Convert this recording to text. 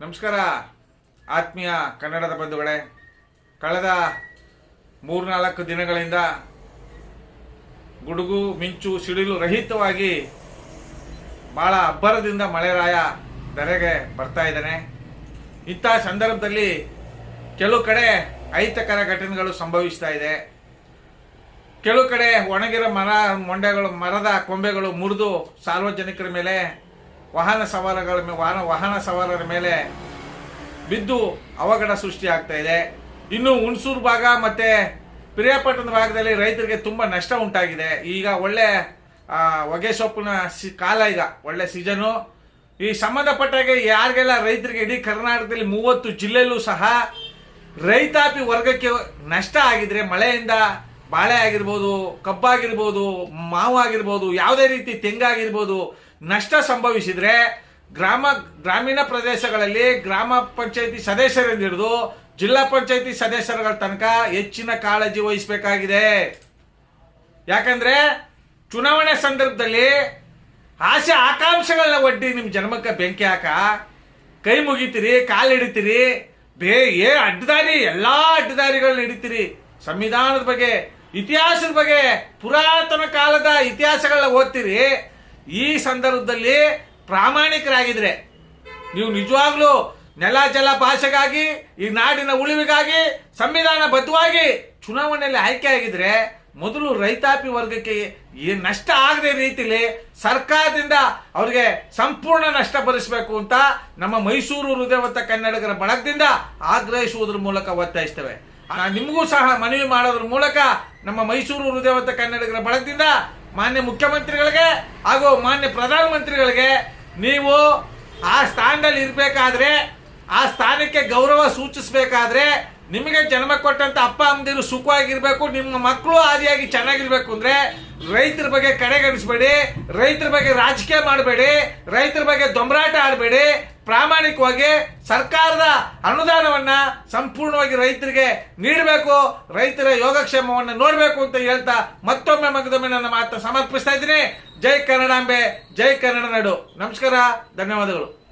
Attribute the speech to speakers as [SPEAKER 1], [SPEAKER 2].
[SPEAKER 1] ನಮಸ್ಕಾರ. ಆತ್ಮೀಯ ಕನ್ನಡದ ಬಂಧುಗಳೇ, ಕಳೆದ ಮೂರ್ನಾಲ್ಕು ದಿನಗಳಿಂದ ಗುಡುಗು, ಮಿಂಚು, ಸಿಡಿಲು ರಹಿತವಾಗಿ ಭಾಳ ಅಬ್ಬರದಿಂದ ಮಳೆರಾಯ ಧರೆಗೆ ಬರ್ತಾ ಇದ್ದಾನೆ. ಇಂಥ ಸಂದರ್ಭದಲ್ಲಿ ಕೆಲವು ಕಡೆ ಅಹಿತಕರ ಘಟನೆಗಳು ಸಂಭವಿಸ್ತಾ ಇದೆ. ಕೆಲವು ಕಡೆ ಒಣಗಿರೋ ಮರ, ಮೊಂಡೆಗಳು, ಮರದ ಕೊಂಬೆಗಳು ಮುರಿದು ಸಾರ್ವಜನಿಕರ ಮೇಲೆ ವಾಹನ ಸವಾರಗಳ ವಾಹನ ವಾಹನ ಸವಾರರ ಮೇಲೆ ಬಿದ್ದು ಅವಘಡ ಸೃಷ್ಟಿ ಆಗ್ತಾ ಇದೆ. ಇನ್ನು ಹುಣಸೂರು ಭಾಗ ಮತ್ತೆ ಪಿರಿಯಾಪಟ್ಟಣದ ಭಾಗದಲ್ಲಿ ರೈತರಿಗೆ ತುಂಬ ನಷ್ಟ ಉಂಟಾಗಿದೆ. ಈಗ ಒಳ್ಳೆ ಹೊಗೆ ಸೊಪ್ಪಿನ ಸಿ ಕಾಲ ಈಗ, ಒಳ್ಳೆ ಸೀಸನು ಈ ಸಂಬಂಧಪಟ್ಟಾಗೆ ಯಾರಿಗೆಲ್ಲ ರೈತರಿಗೆ ಇಡೀ ಕರ್ನಾಟಕದಲ್ಲಿ ಮೂವತ್ತು ಜಿಲ್ಲೆಯಲ್ಲೂ ಸಹ ರೈತಾಪಿ ವರ್ಗಕ್ಕೆ ನಷ್ಟ ಆಗಿದ್ರೆ ಮಳೆಯಿಂದ ಬಾಳೆ ಆಗಿರ್ಬೋದು, ಕಬ್ಬಾಗಿರ್ಬೋದು, ಮಾವು ಆಗಿರ್ಬೋದು, ಯಾವುದೇ ರೀತಿ ತೆಂಗಾಗಿರ್ಬೋದು ನಷ್ಟ ಸಂಭವಿಸಿದರೆ ಗ್ರಾಮ, ಗ್ರಾಮೀಣ ಪ್ರದೇಶಗಳಲ್ಲಿ ಗ್ರಾಮ ಪಂಚಾಯಿತಿ ಸದಸ್ಯರಿಂದ ಹಿಡಿದು ಜಿಲ್ಲಾ ಪಂಚಾಯಿತಿ ಸದಸ್ಯರುಗಳ ತನಕ ಹೆಚ್ಚಿನ ಕಾಳಜಿ ವಹಿಸಬೇಕಾಗಿದೆ. ಯಾಕಂದ್ರೆ ಚುನಾವಣೆ ಸಂದರ್ಭದಲ್ಲಿ ಆಸೆ ಆಕಾಂಕ್ಷೆಗಳನ್ನ ಒಡ್ಡಿ ನಿಮ್ಮ ಜನ್ಮಕ್ಕೆ ಬೆಂಕಿ ಹಾಕ, ಕೈ ಮುಗಿತೀರಿ, ಕಾಲು ಹಿಡಿತೀರಿ, ಬೇ, ಏ ಅಡ್ಡದಾರಿ, ಎಲ್ಲಾ ಅಡ್ಡದಾರಿಗಳನ್ನ ಹಿಡಿತೀರಿ. ಸಂವಿಧಾನದ ಬಗ್ಗೆ, ಇತಿಹಾಸದ ಬಗ್ಗೆ ಪುರಾತನ ಕಾಲದ ಇತಿಹಾಸಗಳನ್ನ ಓದ್ತೀರಿ. ಈ ಸಂದರ್ಭದಲ್ಲಿ ಪ್ರಾಮಾಣಿಕರಾಗಿದ್ರೆ ನೀವು ನಿಜವಾಗ್ಲೂ ನೆಲ, ಜಲ ಭಾಷೆಗಾಗಿ ಈ ನಾಡಿನ ಉಳಿವಿಗಾಗಿ ಸಂವಿಧಾನಬದ್ಧವಾಗಿ ಚುನಾವಣೆಯಲ್ಲಿ ಆಯ್ಕೆ ಆಗಿದ್ರೆ ಮೊದಲು ರೈತಾಪಿ ವರ್ಗಕ್ಕೆ ಈ ನಷ್ಟ ಆಗದೆ ರೀತಿಲಿ ಸರ್ಕಾರದಿಂದ ಅವರಿಗೆ ಸಂಪೂರ್ಣ ನಷ್ಟ ಭರಿಸಬೇಕು ಅಂತ ನಮ್ಮ ಮೈಸೂರು ಹೃದಯವಂತ ಕನ್ನಡಿಗರ ಬಳಗದಿಂದ ಆಗ್ರಹಿಸುವುದರ ಮೂಲಕ ಒತ್ತಾಯಿಸ್ತೇವೆ. ನಿಮಗೂ ಸಹ ಮನವಿ ಮಾಡೋದ್ರ ಮೂಲಕ ನಮ್ಮ ಮೈಸೂರು ಹೃದಯವಂತ ಕನ್ನಡಿಗರ ಬಳಗದಿಂದ ಮಾನ್ಯ ಮುಖ್ಯಮಂತ್ರಿಗಳಿಗೆ ಹಾಗೂ ಮಾನ್ಯ ಪ್ರಧಾನಮಂತ್ರಿಗಳಿಗೆ ನೀವು ಆ ಸ್ಥಾನದಲ್ಲಿ ಇರಬೇಕಾದ್ರೆ, ಆ ಸ್ಥಾನಕ್ಕೆ ಗೌರವ ಸೂಚಿಸಬೇಕಾದ್ರೆ ನಿಮಗೆ ಜನ್ಮ ಕೊಟ್ಟಂತ ಅಪ್ಪ, ಅಮ್ಮದಿರು ಸುಖವಾಗಿರ್ಬೇಕು, ನಿಮ್ಮ ಮಕ್ಕಳು ಆದಿಯಾಗಿ ಚೆನ್ನಾಗಿರ್ಬೇಕು ಅಂದ್ರೆ ರೈತರ ಬಗ್ಗೆ ಕಡೆಗಣಿಸಬೇಡಿ, ರೈತರ ಬಗ್ಗೆ ರಾಜಕೀಯ ಮಾಡಬೇಡಿ, ರೈತರ ಬಗ್ಗೆ ದೊಂಬರಾಟ ಆಡಬೇಡಿ ಪ್ರಾಮಾಣಿಕವಾಗಿ ಸರ್ಕಾರದ ಅನುದಾನವನ್ನ ಸಂಪೂರ್ಣವಾಗಿ ರೈತರಿಗೆ ನೀಡಬೇಕು, ರೈತರ ಯೋಗಕ್ಷೇಮವನ್ನು ನೋಡಬೇಕು ಅಂತ ಹೇಳ್ತಾ ಮತ್ತೊಮ್ಮೆ ಮಗದೊಮ್ಮೆ ನನ್ನ ಮಾತು ಸಮರ್ಪಿಸ್ತಾ ಇದ್ದೀನಿ. ಜೈ ಕನ್ನಡಾಂಬೆ, ಜೈ ಕನ್ನಡ ನಾಡು. ನಮಸ್ಕಾರ, ಧನ್ಯವಾದಗಳು.